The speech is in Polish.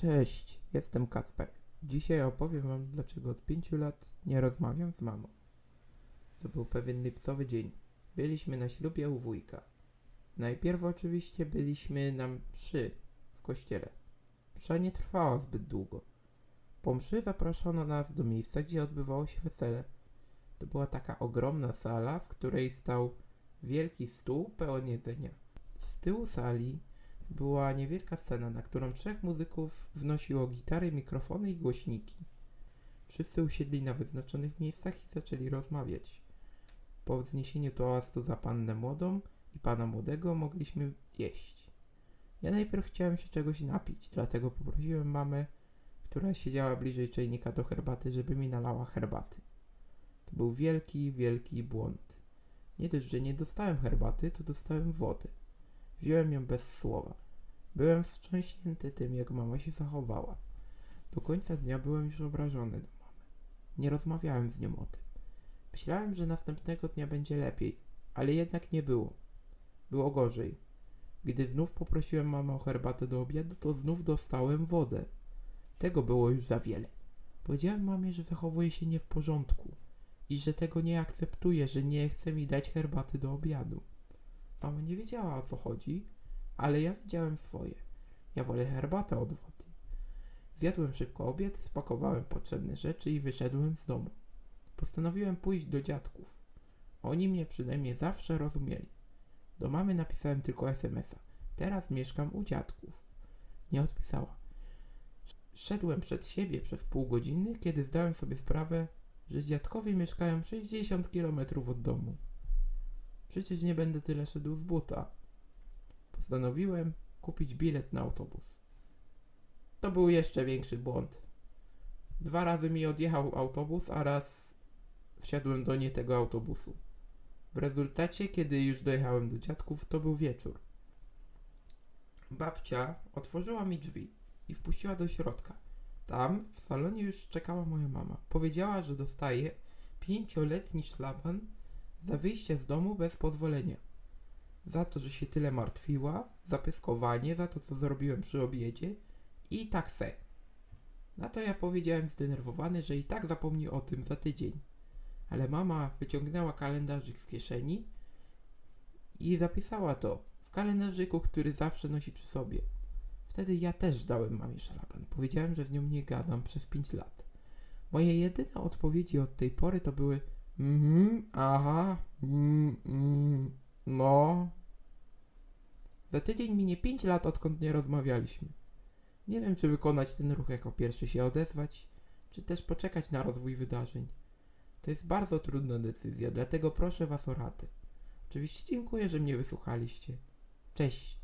Cześć, jestem Kacper. Dzisiaj opowiem wam, dlaczego od pięciu lat nie rozmawiam z mamą. To był pewien lipcowy dzień. Byliśmy na ślubie u wujka. Najpierw oczywiście byliśmy na mszy w kościele. Msza nie trwała zbyt długo. Po mszy zaproszono nas do miejsca, gdzie odbywało się wesele. To była taka ogromna sala, w której stał wielki stół pełen jedzenia. Z tyłu sali była niewielka scena, na którą trzech muzyków wnosiło gitary, mikrofony i głośniki. Wszyscy usiedli na wyznaczonych miejscach i zaczęli rozmawiać. Po wzniesieniu toastu za pannę młodą i pana młodego mogliśmy jeść. Ja najpierw chciałem się czegoś napić, dlatego poprosiłem mamę, która siedziała bliżej czajnika do herbaty, żeby mi nalała herbaty. To był wielki, wielki błąd. Nie dość, że nie dostałem herbaty, to dostałem wodę. Wziąłem ją bez słowa. Byłem wstrząśnięty tym, jak mama się zachowała. Do końca dnia byłem już obrażony do mamy. Nie rozmawiałem z nią o tym. Myślałem, że następnego dnia będzie lepiej, ale jednak nie było. Było gorzej. Gdy znów poprosiłem mamę o herbatę do obiadu, to znów dostałem wodę. Tego było już za wiele. Powiedziałem mamie, że zachowuje się nie w porządku i że tego nie akceptuję, że nie chce mi dać herbaty do obiadu. Mama nie wiedziała o co chodzi, ale ja wiedziałem swoje. Ja wolę herbatę od wody. Zjadłem szybko obiad, spakowałem potrzebne rzeczy i wyszedłem z domu. Postanowiłem pójść do dziadków. Oni mnie przynajmniej zawsze rozumieli. Do mamy napisałem tylko SMS-a. Teraz mieszkam u dziadków. Nie odpisała. Szedłem przed siebie przez pół godziny, kiedy zdałem sobie sprawę, że dziadkowie mieszkają 60 km od domu. Przecież nie będę tyle szedł z buta. Postanowiłem kupić bilet na autobus. To był jeszcze większy błąd. Dwa razy mi odjechał autobus, a raz wsiadłem do nie tego autobusu. W rezultacie, kiedy już dojechałem do dziadków, to był wieczór. Babcia otworzyła mi drzwi i wpuściła do środka. Tam w salonie już czekała moja mama. Powiedziała, że dostaje pięcioletni szlaban za wyjście z domu bez pozwolenia. Za to, że się tyle martwiła, za pyskowanie, za to, co zrobiłem przy obiedzie i tak se. Na to ja powiedziałem zdenerwowany, że i tak zapomni o tym za tydzień. Ale mama wyciągnęła kalendarzyk z kieszeni i zapisała to w kalendarzyku, który zawsze nosi przy sobie. Wtedy ja też dałem mamie szalaban. Powiedziałem, że z nią nie gadam przez 5 lat. Moje jedyne odpowiedzi od tej pory to były Mhm, aha, mm, mm, no. Za tydzień minie 5 lat, odkąd nie rozmawialiśmy. Nie wiem, czy wykonać ten ruch jako pierwszy się odezwać, czy też poczekać na rozwój wydarzeń. To jest bardzo trudna decyzja, dlatego proszę Was o radę. Oczywiście dziękuję, że mnie wysłuchaliście. Cześć.